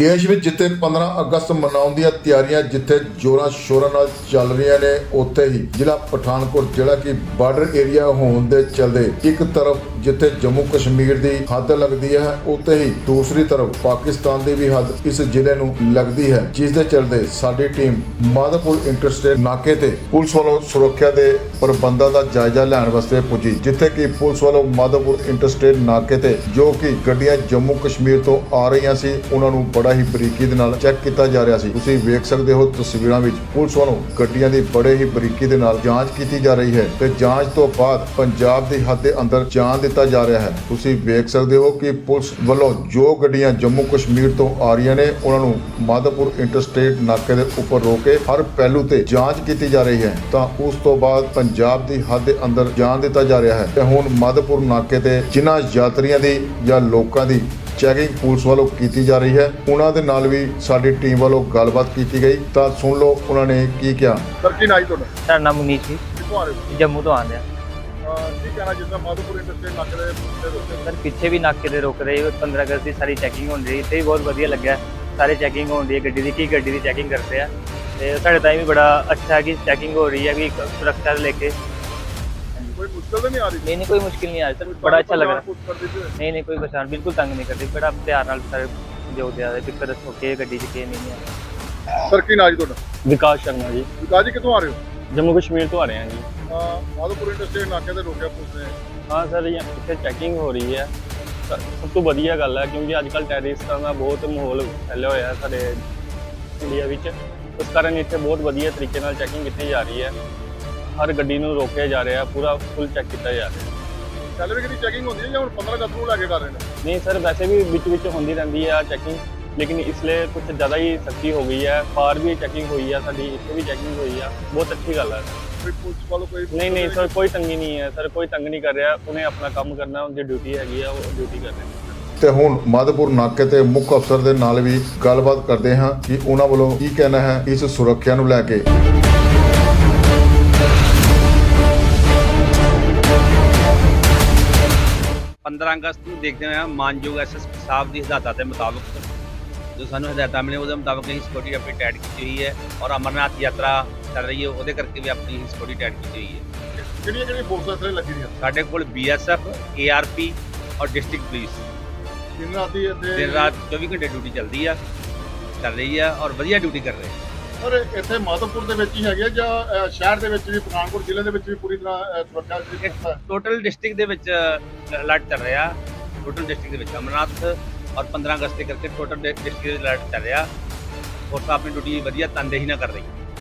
ਦੇਸ਼ ਵਿੱਚ ਜਿੱਥੇ 15 ਅਗਸਤ ਮਨਾਉਣ ਦੀਆਂ ਤਿਆਰੀਆਂ, ਜਿੱਥੇ ਜੋਰਾਂ ਸ਼ੋਰਾਂ ਨਾਲ ਚੱਲ ਰਹੀਆਂ ਨੇ, ਉੱਥੇ ਹੀ ਜ਼ਿਲ੍ਹਾ ਪਠਾਨਕੋਟ, ਜਿਹੜਾ ਕਿ ਬਾਰਡਰ ਏਰੀਆ ਹੋਣ ਦੇ ਚਲਦੇ ਇੱਕ ਤਰਫ ਜਿੱਥੇ ਜੰਮੂ ਕਸ਼ਮੀਰ ਦੀ ਹੱਦ ਲੱਗਦੀ ਹੈ, ਉੱਥੇ ਹੀ ਦੂਸਰੀ ਤਰਫ ਪਾਕਿਸਤਾਨ ਦੀ ਵੀ ਹੱਦ ਇਸ ਜ਼ਿਲ੍ਹੇ ਨੂੰ ਲੱਗਦੀ ਹੈ, ਜਿਸ ਦੇ ਚਲਦੇ ਸਾਡੀ ਟੀਮ ਮਾਧੋਪੁਰ ਇੰਟਰਸਟੇਟ ਨਾਕੇ ਤੇ ਪੁਲਿਸ ਵੱਲੋਂ ਸੁਰੱਖਿਆ ਦੇ ਪ੍ਰਬੰਧਾਂ ਦਾ ਜਾਇਜ਼ਾ ਲੈਣ ਵਾਸਤੇ ਪੁੱਜੀ, ਜਿੱਥੇ ਕਿ ਪੁਲਿਸ ਵੱਲੋਂ ਮਾਧੋਪੁਰ ਇੰਟਰਸਟੇਟ ਨਾਕੇ ਤੇ ਜੋ ਕਿ ਗੱਡੀਆਂ ਜੰਮੂ ਕਸ਼ਮੀਰ ਤੋਂ ਆ ਰਹੀਆਂ ਸੀ, ਉਹਨਾਂ ਨੂੰ ਬੜਾ ਹੀ ਬਰੀਕੀ ਦੇ ਨਾਲ ਚੈੱਕ ਕੀਤਾ ਜਾ ਰਿਹਾ ਸੀ। ਤੁਸੀਂ ਵੇਖ ਸਕਦੇ ਹੋ ਤਸਵੀਰਾਂ ਵਿੱਚ ਪੁਲਿਸ ਵੱਲੋਂ ਗੱਡੀਆਂ ਦੀ ਬੜੇ ਹੀ ਬਰੀਕੀ ਦੇ ਨਾਲ ਜਾਂਚ ਕੀਤੀ ਜਾ ਰਹੀ ਹੈ ਤੇ ਜਾਂਚ ਤੋਂ ਬਾਅਦ ਪੰਜਾਬ ਦੀ ਹੱਦ ਦੇ ਅੰਦਰ ਜਾਣ ਦਿੱਤਾ ਜਾ ਰਿਹਾ ਹੈ। ਤੁਸੀਂ ਵੇਖ ਸਕਦੇ ਹੋ ਕਿ ਪੁਲਿਸ ਵੱਲੋਂ ਜੋ ਗੱਡੀਆਂ ਜੰਮੂ ਕਸ਼ਮੀਰ ਤੋਂ ਆ ਰਹੀਆਂ ਨੇ ਉਹਨਾਂ ਨੂੰ ਮਾਧੋਪੁਰ ਇੰਟਰਸਟੇਟ ਨਾਕੇ ਦੇ ਉੱਪਰ ਰੋਕ ਕੇ ਹਰ ਪਹਿਲੂ ਤੇ ਜਾਂਚ ਕੀਤੀ ਜਾ ਰਹੀ ਹੈ। ਤਾਂ ਉਸ ਤੋਂ ਬਾਅਦ ਪੰਜਾਬ ਦੀ ਹੱਦ ਦੇ ਅੰਦਰ ਜਾਣ ਦਿੱਤਾ ਜਾ ਰਿਹਾ ਹੈ। ਤੇ ਹੁਣ ਮਾਧੋਪੁਰ ਨਾਕੇ ਤੇ ਜਿਨ੍ਹਾਂ ਯਾਤਰੀਆਂ ਦੀ ਜਾਂ ਲੋਕਾਂ ਦੀ ਚੈਕਿੰਗ ਪੁਲਿਸ ਵੱਲੋਂ ਕੀਤੀ ਜਾ ਰਹੀ ਹੈ ਉਹਨਾਂ ਦੇ ਨਾਲ ਵੀ ਸਾਡੀ ਟੀਮ ਵੱਲੋਂ ਗੱਲਬਾਤ ਕੀਤੀ ਗਈ। ਤਾਂ ਸੁਣ ਲਓ ਉਹਨਾਂ ਨੇ ਕੀ ਕਿਹਾ। ਸਰ ਕੀ ਨਾਈ ਤੁਹਾਡਾ? ਸਾਡਾ ਨਾਮ ਮੁਨੀਸ਼ ਜੀ। ਕਿੱਥੋਂ ਆ ਰਹੇ ਹੋ? ਜੰਮੂ ਤੋਂ ਆਉਂਦੇ ਆ। ਕਹਿਣਾ ਜਿੱਦਾਂ ਮਾਧੋਪੁਰ ਇੰਡਸਟਰੀ ਨਾਕੇ ਦੇ ਉੱਤੇ ਰੁਕੇ ਸਰ ਪਿੱਛੇ ਵੀ ਨਾਕੇ ਤੇ ਰੁਕ ਰਹੇ 15 ਅਗਸਤ ਦੀ ਸਾਰੀ ਚੈਕਿੰਗ ਹੋਣ ਰਹੀ ਤੇ ਵੀ ਬਹੁਤ ਵਧੀਆ ਲੱਗਿਆ। ਸਾਰੇ ਚੈਕਿੰਗ ਹੋਣ ਦੀ ਹੈ ਗੱਡੀ ਦੀ ਕੀ ਗੱਡੀ ਦੀ ਚੈਕਿੰਗ ਕਰਦੇ ਆ। ਤੇ ਸਾਡੇ ਤਾਂ ਵੀ ਬੜਾ ਅੱਛਾ ਹੈ ਕਿ ਚੈਕਿੰਗ ਹੋ ਰਹੀ ਹੈ ਕਿ ਸੁਰੱਖਿਆ ਲੈ ਕੇ। ਕੋਈ ਮੁਸ਼ਕਲ ਤਾਂ ਨਹੀਂ ਆ ਰਹੀ? ਨਹੀਂ ਨਹੀਂ ਕੋਈ ਮੁਸ਼ਕਿਲ ਨਹੀਂ ਆ ਰਹੀ ਸਰ ਬੜਾ ਅੱਛਾ ਲੱਗ ਰਿਹਾ। ਕੁਝ ਕਰ ਦਿੱਤੇ ਨਹੀਂ ਨਹੀਂ ਕੋਈ ਪਰੇਸ਼ਾਨ ਬਿਲਕੁਲ ਤੰਗ ਨਹੀਂ ਕਰਦੀ ਬੜਾ ਪਿਆਰ ਨਾਲ ਸਾਰੇ ਜੋ ਦਿਆ ਦੇ ਦਿੱਕਤ ਦੱਸੋ ਕਿ ਗੱਡੀ 'ਚ ਕੀ ਨਹੀਂ ਹੈ ਸਰ ਕੀ ਨਾਈ ਤੁਹਾਡਾ? ਵਿਕਾਸ ਸ਼ਰਮਾ ਜੀ। ਵਿਕਾਸ ਜੀ ਕਿੱਥੋਂ ਆ ਰਹੇ ਹੋ? ਜੰਮੂ ਕਸ਼ਮੀਰ ਤੋਂ ਆ ਰਹੇ ਹਾਂ ਜੀ। ਮਾਧੋਪੁਰ ਇੰਡਸਟਰੀ ਨਾਕੇ ਤੇ ਰੋਕਿਆ ਪੁਲਿਸ ਨੇ ਹਾਂ ਸਰ ਇਹ ਇੱਥੇ ਚੈਕਿੰਗ ਹੋ ਰਹੀ ਹੈ। ਸਭ ਤੋਂ ਵਧੀਆ ਗੱਲ ਹੈ ਕਿਉਂਕਿ ਅੱਜ ਕੱਲ੍ਹ ਟੈਰਰਿਸਟਾਂ ਦਾ ਬਹੁਤ ਮਾਹੌਲ ਫੈਲਿਆ ਹੋਇਆ ਹੈ ਸਾਡੇ ਇੰਡੀਆ ਵਿੱਚ। ਉਸ ਕਾਰਨ ਇੱਥੇ ਬਹੁਤ ਵਧੀਆ ਤਰੀਕੇ ਨਾਲ ਚੈਕਿੰਗ ਕੀਤੀ ਜਾ ਰਹੀ ਹੈ। ਹਰ ਗੱਡੀ ਨੂੰ ਰੋਕਿਆ ਜਾ ਰਿਹਾ ਪੂਰਾ ਫੁੱਲ ਚੈੱਕ ਕੀਤਾ ਜਾ ਰਿਹਾ। ਵੀ ਕਿਹਦੀ ਚੈਕਿੰਗ ਹੁੰਦੀ ਹੈ ਜਾਂ ਹੁਣ 15 ਅਗਸਤ ਨੂੰ ਲੈ ਕੇ ਕਰ ਰਹੇ ਨੇ? ਨਹੀਂ ਸਰ ਵੈਸੇ ਵੀ ਵਿੱਚ ਵਿੱਚ ਹੁੰਦੀ ਰਹਿੰਦੀ ਹੈ ਚੈਕਿੰਗ ਲੇਕਿਨ ਇਸ ਲਈ ਕੁਝ ਜ਼ਿਆਦਾ ਹੀ ਸਖਤੀ ਹੋ ਗਈ ਹੈ। ਬਾਹਰ ਵੀ ਚੈਕਿੰਗ ਹੋਈ ਹੈ ਸਾਡੀ ਇੱਥੇ ਵੀ ਚੈਕਿੰਗ ਹੋਈ ਹੈ ਬਹੁਤ ਅੱਛੀ ਗੱਲ ਹੈ ਕੋਈ ਪੁਲਿਸ ਵੱਲੋਂ ਕੋਈ ਨਹੀਂ ਨਹੀਂ ਸਰ ਕੋਈ ਤੰਗੀ ਨਹੀਂ ਹੈ। ਸਰ ਕੋਈ ਤੰਗ ਨਹੀਂ ਕਰ ਰਿਹਾ। ਉਹਨੇ ਆਪਣਾ ਕੰਮ ਕਰਨਾ ਉਹਦੀ ਡਿਊਟੀ ਹੈਗੀ ਆ ਉਹ ਡਿਊਟੀ ਕਰ ਰਿਹਾ। ਤੇ ਹੁਣ ਮਾਧੋਪੁਰ ਨਾਕੇ ਤੇ ਮੁੱਖ ਅਫਸਰ ਦੇ ਨਾਲ ਵੀ ਗੱਲਬਾਤ ਕਰਦੇ ਹਾਂ ਕਿ ਉਹਨਾਂ ਵੱਲੋਂ ਕੀ ਕਹਿਣਾ ਹੈ ਇਸ ਸੁਰੱਖਿਆ ਨੂੰ ਲੈ ਕੇ। 15 ਅਗਸਤ ਨੂੰ ਦੇਖਦੇ ਹੋਏ ਮਾਨਯੋਗ ਐਸਐਸਪੀ ਸਾਹਿਬ ਦੀ ਹਦਾਇਤਾਂ ਦੇ ਮੁਤਾਬਕ ਜੋ ਸਾਨੂੰ ਹਦਾਇਤਾਂ ਮਿਲੇ ਉਹਦੇ ਮੁਤਾਬਕ ਅਸੀਂ ਸਿਕਿਉਰਿਟੀ ਆਪਣੀ ਟੈਟ ਕੀਤੀ ਹੋਈ ਹੈ ਔਰ ਅਮਰਨਾਥ ਯਾਤਰਾ ਚੱਲ ਰਹੀ ਹੈ ਉਹਦੇ ਕਰਕੇ ਵੀ ਆਪਣੀ ਸਿਕਿਉਰਿਟੀ ਟੈਟ ਕੀਤੀ ਹੋਈ ਹੈ। ਕਿਹੜੀਆਂ ਕਿਹੜੀਆਂ ਫੋਰਸਾਂ ਇੱਥੇ ਲੱਗੀ ਦੀਆਂ ਸਾਡੇ ਕੋਲ ਬੀਐਸਐਫ ਏਆਰਪੀ ਔਰ ਡਿਸਟ੍ਰਿਕਟ ਪੁਲਿਸ ਦਿਨ ਰਾਤੀ ਇੱਥੇ ਦਿਨ ਰਾਤ 24 ਘੰਟੇ ਡਿਊਟੀ ਚੱਲਦੀ ਆ ਚੱਲ ਰਹੀ ਆ ਔਰ ਵਧੀਆ ਡਿਊਟੀ ਕਰ ਰਹੇ ਆ। ਸਰ ਇੱਥੇ ਮਾਧੋਪੁਰ ਦੇ ਵਿੱਚ ਹੀ ਹੈਗੇ ਜਾਂ ਅਹ, ਸ਼ਹਿਰ ਦੇ ਵਿੱਚ ਵੀ ਪਠਾਨਕੋਟ ਜ਼ਿਲ੍ਹੇ ਦੇ ਵਿੱਚ ਵੀ ਪੂਰੀ ਤਰ੍ਹਾਂ ਅਹ, ਸੁਰੱਖਿਆ ਦੀ ਹੈ? ਟੋਟਲ ਡਿਸਟ੍ਰਿਕਟ ਦੇ ਵਿੱਚ ਅਲਰਟ ਚੱਲ ਰਿਹਾ। ਟੋਟਲ ਡਿਸਟ੍ਰਿਕਟ ਦੇ ਵਿੱਚ ਅਮਰਨਾਥ ਔਰ 15 ਅਗਸਤ ਦੇ ਕਰਕੇ ਟੋਟਲ ਡਿਸਟ੍ਰਿਕਟ ਅਲਰਟ ਚੱਲ ਰਿਹਾ। ਔਰ ਆਪਣੀ ਡਿਊਟੀ ਵਧੀਆ ਤਨਦੇਹੀ ਨਾਲ ਕਰ ਰਹੀ ਹੈ